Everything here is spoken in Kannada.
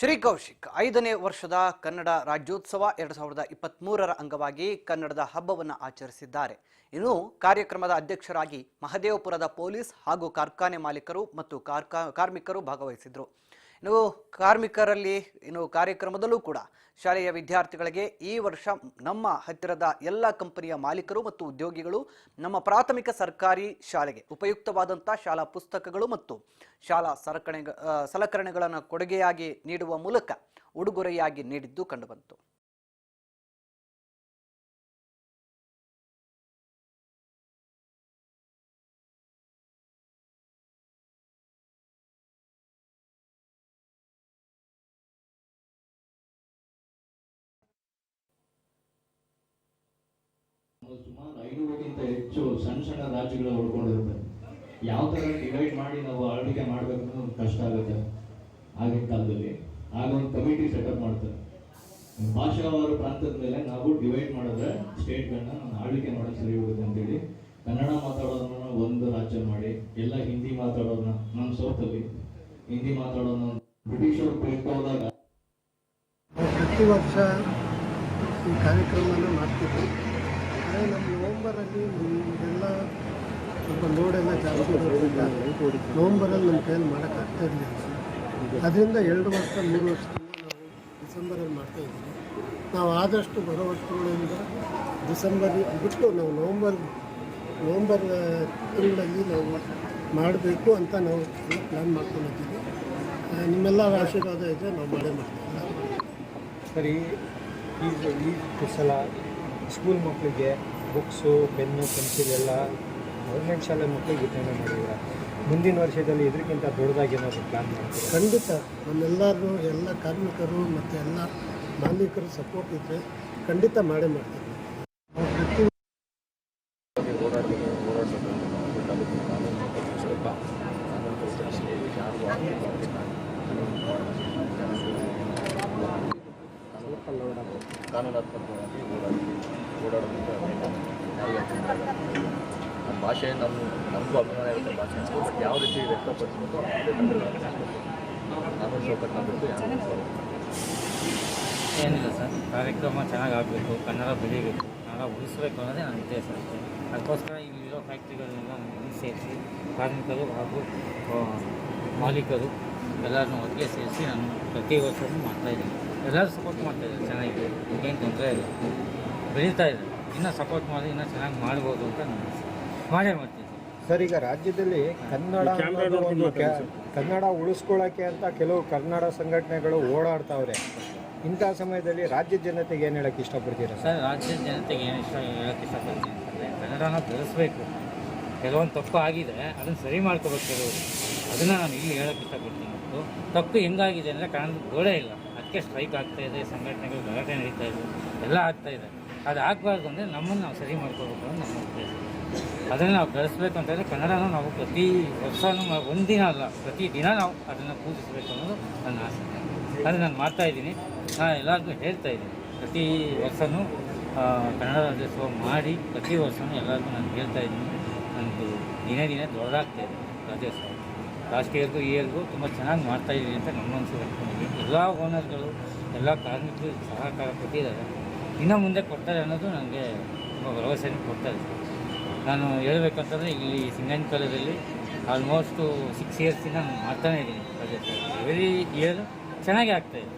ಶ್ರೀ ಕೌಶಿಕ್, ಐದನೇ ವರ್ಷದ ಕನ್ನಡ ರಾಜ್ಯೋತ್ಸವ ಎರಡು ಸಾವಿರದ ಇಪ್ಪತ್ತ್ಮೂರರ ಅಂಗವಾಗಿ ಕನ್ನಡದ ಹಬ್ಬವನ್ನು ಆಚರಿಸಿದ್ದಾರೆ. ಇನ್ನು ಕಾರ್ಯಕ್ರಮದ ಅಧ್ಯಕ್ಷರಾಗಿ ಮಹದೇವಪುರದ ಪೊಲೀಸ್ ಹಾಗೂ ಕಾರ್ಖಾನೆ ಮಾಲೀಕರು ಮತ್ತು ಕಾರ್ಮಿಕರು ಭಾಗವಹಿಸಿದರು. ಇನ್ನು ಕಾರ್ಮಿಕರಲ್ಲಿ ಇನ್ನು ಕಾರ್ಯಕ್ರಮದಲ್ಲೂ ಕೂಡ ಶಾಲೆಯ ವಿದ್ಯಾರ್ಥಿಗಳಿಗೆ ಈ ವರ್ಷ ನಮ್ಮ ಹತ್ತಿರದ ಎಲ್ಲ ಕಂಪನಿಯ ಮಾಲೀಕರು ಮತ್ತು ಉದ್ಯೋಗಿಗಳು ನಮ್ಮ ಪ್ರಾಥಮಿಕ ಸರ್ಕಾರಿ ಶಾಲೆಗೆ ಉಪಯುಕ್ತವಾದಂಥ ಶಾಲಾ ಪುಸ್ತಕಗಳು ಮತ್ತು ಶಾಲಾ ಸಲಕರಣೆ ಸಲಕರಣೆಗಳನ್ನು ಕೊಡುಗೆಯಾಗಿ ನೀಡುವ ಮೂಲಕ ಉಡುಗೊರೆಯಾಗಿ ನೀಡಿದ್ದು ಕಂಡುಬಂತು. ಸುಮಾರು ಐನೂರಕ್ಕಿಂತ ಹೆಚ್ಚು ಸಣ್ಣ ಸಣ್ಣ ರಾಜ್ಯಗಳು ಉಳ್ಕೊಂಡಿರುತ್ತೆ. ಯಾವ ಥರ ಡಿವೈಡ್ ಮಾಡಿ ನಾವು ಆಳ್ವಿಕೆ ಮಾಡಬೇಕು ಅನ್ನೋದು ಕಷ್ಟ ಆಗುತ್ತೆ ಆಗಿನ ಕಾಲದಲ್ಲಿ. ಆಗ ಒಂದು ಕಮಿಟಿ ಸೆಟಪ್ ಮಾಡ್ತಾರೆ. ಭಾಷಾವಾರು ಪ್ರಾಂತದ ಮೇಲೆ ನಾವು ಡಿವೈಡ್ ಮಾಡಿದ್ರೆ ಸ್ಟೇಟ್ಗಳನ್ನ ನಾನು ಆಳ್ವಿಕೆ ಮಾಡೋದು ಸರಿ ಹೋಗುತ್ತೆ ಅಂತೇಳಿ ಕನ್ನಡ ಮಾತಾಡೋದನ್ನ ಒಂದು ರಾಜ್ಯ ಮಾಡಿ, ಎಲ್ಲ ಹಿಂದಿ ಮಾತಾಡೋದನ್ನ ನಮ್ಮ ಸೌತಲ್ಲಿ ಹಿಂದಿ ಮಾತಾಡೋದನ್ನ ಬ್ರಿಟಿಷರು ಹೋದಾಗ ಪ್ರತಿ ವರ್ಷ ಈ ಕಾರ್ಯಕ್ರಮವನ್ನು ಮಾಡ್ತೀವಿ ಆದರೆ ನಮ್ಮ ನವಂಬರಲ್ಲಿ ಎಲ್ಲ ಸ್ವಲ್ಪ ಲೋಡೆಲ್ಲ ಜಾಸ್ತಿ ನವಂಬರಲ್ಲಿ ನಮ್ಮ ಕೈಯಲ್ಲಿ ಮಾಡೋಕ್ಕಾಗ್ತಾ ಇರಲಿಲ್ಲ. ಅದರಿಂದ ಎರಡು ವರ್ಷ, ಮೂರು ವರ್ಷದಿಂದ ನಾವು ಡಿಸೆಂಬರಲ್ಲಿ ಮಾಡ್ತಾ ಇದ್ದೀವಿ. ನಾವು ಆದಷ್ಟು ಬರೋ ವರ್ಷಗಳಿಂದ ಡಿಸೆಂಬರ್ ಬಿಟ್ಟು ನಾವು ನವಂಬರ್ ನವಂಬರ್ ತಿಂಗಳಲ್ಲಿ ನಾವು ಮಾಡಬೇಕು ಅಂತ ನಾವು ಪ್ಲ್ಯಾನ್ ಮಾಡ್ಕೊಂಡಿದ್ದೀವಿ. ನಿಮ್ಮೆಲ್ಲ ಆಶೀರ್ವಾದ ಇದ್ದರೆ ನಾವು ಮಾಡೇ ಮಾಡ್ತೀವಿ. ಸರಿ, ಈ ಸಲ ಸ್ಕೂಲ್ ಮಕ್ಕಳಿಗೆ ಬುಕ್ಸು ಪೆನ್ನು ಪೆನ್ಸಿಲ್ ಎಲ್ಲ ಗೌರ್ಮೆಂಟ್ ಶಾಲೆ ಮಕ್ಕಳಿಗೆ ವಿತರಣೆ ಮಾಡಿದ್ದಾರೆ. ಮುಂದಿನ ವರ್ಷದಲ್ಲಿ ಇದಕ್ಕಿಂತ ದೊಡ್ಡದಾಗಿ ಏನಾದರೂ ಪ್ಲಾನ್ ಮಾಡ್ತೀವಿ ಖಂಡಿತ. ನಮ್ಮೆಲ್ಲರೂ ಎಲ್ಲ ಕಾರ್ಮಿಕರು ಮತ್ತು ಎಲ್ಲ ಮಾಲೀಕರು ಸಪೋರ್ಟ್ ಇದ್ದರೆ ಖಂಡಿತ ಮಾಡೇ ಮಾಡ್ತೀವಿ. ಓಡಾಡಿ ಓಡಾಡೋದ್ರಿಂದ ನಮ್ಮ ಭಾಷೆ ನಮ್ಮ ನಮಗೂ ಅಭಿಮಾನ ಇರುತ್ತೆ ಭಾಷೆ. ಯಾವ ರೀತಿ ವ್ಯಕ್ತಪಡಿಸ್ಬೇಕು ನಾನು ಶೋಕಟ್ ಆಗಬೇಕು ಏನಿಲ್ಲ ಸರ್. ಕಾರ್ಯಕ್ರಮ ಚೆನ್ನಾಗಿ ಆಗಬೇಕು ಕನ್ನಡ ಬೆಳೀಬೇಕು. ಕನ್ನಡ ಉಳಿಸ್ಬೇಕು ಅನ್ನೋದೇ ನನ್ನ ಇದೆ ಸರ್ ಅದಕ್ಕೋಸ್ಕರ ಇಲ್ಲಿರೋ ಫ್ಯಾಕ್ಟ್ರಿಗಳನ್ನೆಲ್ಲ ನಾನು ಸೇರಿಸಿ, ಕಾರ್ಮಿಕರು ಹಾಗೂ ಮಾಲೀಕರು ಎಲ್ಲರನ್ನೂ ಒಟ್ಟಿಗೆ ಸೇರಿಸಿ ನಾನು ಪ್ರತಿ ವರ್ಷವೂ ಮಾಡ್ತಾಯಿದ್ದೀನಿ ಎಲ್ಲರೂ ಸಪೋರ್ಟ್ ಮಾಡ್ತಾಯಿದ್ದೀನಿ ಚೆನ್ನಾಗಿದೆ. ಏನು ತೊಂದರೆ ಇಲ್ಲ. ಬೆಳೀತಾ ಇದೆ. ಇನ್ನೂ ಸಪೋರ್ಟ್ ಮಾಡಿ ಇನ್ನೂ ಚೆನ್ನಾಗಿ ಮಾಡ್ಬೋದು ಅಂತ ನಾನು. ಮಾಡೇ ಮಾಡ್ತೀನಿ. ಸರ್ ಈಗ ರಾಜ್ಯದಲ್ಲಿ ಕನ್ನಡ ಒಂದು ಕನ್ನಡ ಉಳಿಸ್ಕೊಳ್ಳೋಕ್ಕೆ ಅಂತ ಕೆಲವು ಕನ್ನಡ ಸಂಘಟನೆಗಳು ಓಡಾಡ್ತಾವ್ರೆ. ಇಂಥ ಸಮಯದಲ್ಲಿ ರಾಜ್ಯದ ಜನತೆಗೆ ಏನು ಹೇಳಕ್ಕೆ ಇಷ್ಟಪಡ್ತೀರಾ ಸರ್? ರಾಜ್ಯ ರಾಜ್ಯದ ಜನತೆಗೆ ಏನು ಇಷ್ಟ ಹೇಳಕ್ಕೆ ಇಷ್ಟಪಡ್ತೀನಿ ಅಂತಂದರೆ ಕನ್ನಡನ ಬೆಳೆಸಬೇಕು. ಕೆಲವೊಂದು ತಪ್ಪು ಆಗಿದೆ ಅದನ್ನು ಸರಿ ಮಾಡ್ಕೋಬೇಕು ಕೆಲವರು. ಅದನ್ನು ನಾನು ಇಲ್ಲಿ ಹೇಳಕ್ಕೆ ಇಷ್ಟಪಡ್ತೀನಿ. ಮತ್ತು ತಪ್ಪು ಹೆಂಗಾಗಿದೆ ಅಂದರೆ ಕನ್ನಡ ಗೋಡೆ ಇಲ್ಲ. ಅದಕ್ಕೆ ಸ್ಟ್ರೈಕ್ ಆಗ್ತಾಯಿದೆ ಸಂಘಟನೆಗಳು ಗಲಾಟೆ ನಡೀತಾ ಇದೆ ಎಲ್ಲ ಆಗ್ತಾ ಇದೆ. ಅದು ಆಗಬಾರ್ದು ಅಂದರೆ ನಮ್ಮನ್ನು ನಾವು ಸರಿ ಮಾಡ್ಕೋಬೇಕು ಅಂತ ನಮ್ಮ ಉದ್ದೇಶ. ಅದನ್ನು ನಾವು ಬೆಳೆಸ್ಬೇಕು ಅಂತಂದರೆ ಕನ್ನಡನ ನಾವು ಪ್ರತಿ ವರ್ಷವೂ ಒಂದಿನ ಅಲ್ಲ, ಪ್ರತಿ ದಿನ ನಾವು ಅದನ್ನು ಪೂಜಿಸಬೇಕು ಅನ್ನೋದು ನನ್ನ ಆಸೆ. ಅದು ನಾನು ಮಾಡ್ತಾ ಇದ್ದೀನಿ. ನಾನು ಎಲ್ಲರಿಗೂ ಹೇಳ್ತಾ ಇದ್ದೀನಿ. ಪ್ರತಿ ವರ್ಷನೂ ಕನ್ನಡ ರಾಜ್ಯೋತ್ಸವ ಮಾಡಿ ಪ್ರತಿ ವರ್ಷವೂ ಎಲ್ಲರಿಗೂ ನಾನು ಹೇಳ್ತಾ ಇದ್ದೀನಿ. ನನಗೆ ದಿನೇ ದಿನೇ ದೊಡ್ಡದಾಗ್ತಾ ಇದೆ ರಾಜ್ಯೋತ್ಸವ. ಲಾಸ್ಟ್ ಇಯರ್ಗೂ ಈ ಇಯರ್ಗೂ ತುಂಬ ಚೆನ್ನಾಗಿ ಮಾಡ್ತಾಯಿದ್ದೀನಿ ಅಂತ ನಮ್ಮ ಹೇಳ್ಕೊಂಡಿದ್ದೀನಿ. ಎಲ್ಲ ಓನರ್ಗಳು, ಎಲ್ಲ ಕಾರ್ಮಿಕರು ಸಹಕಾರ ಕೊಟ್ಟಿದ್ದಾರೆ. ಇನ್ನು ಮುಂದೆ ಕೊಡ್ತಾರೆ ಅನ್ನೋದು ನನಗೆ ತುಂಬ ಭರವಸೆಯನ್ನು ಕೊಡ್ತಾರೆ ನಾನು ಹೇಳಬೇಕಂತಂದರೆ ಇಲ್ಲಿ ಕಾಲದಲ್ಲಿ ಆಲ್ಮೋಸ್ಟು ಸಿಕ್ಸ್ ಇಯರ್ಸಿಂದ ನಾನು ಮಾಡ್ತಾನೇ ಇದ್ದೀನಿ ಪ್ರಾಜೆಕ್ಟ್ ಎವ್ರಿ ಇಯರ್ ಚೆನ್ನಾಗಿ ಆಗ್ತಾಯಿದೆ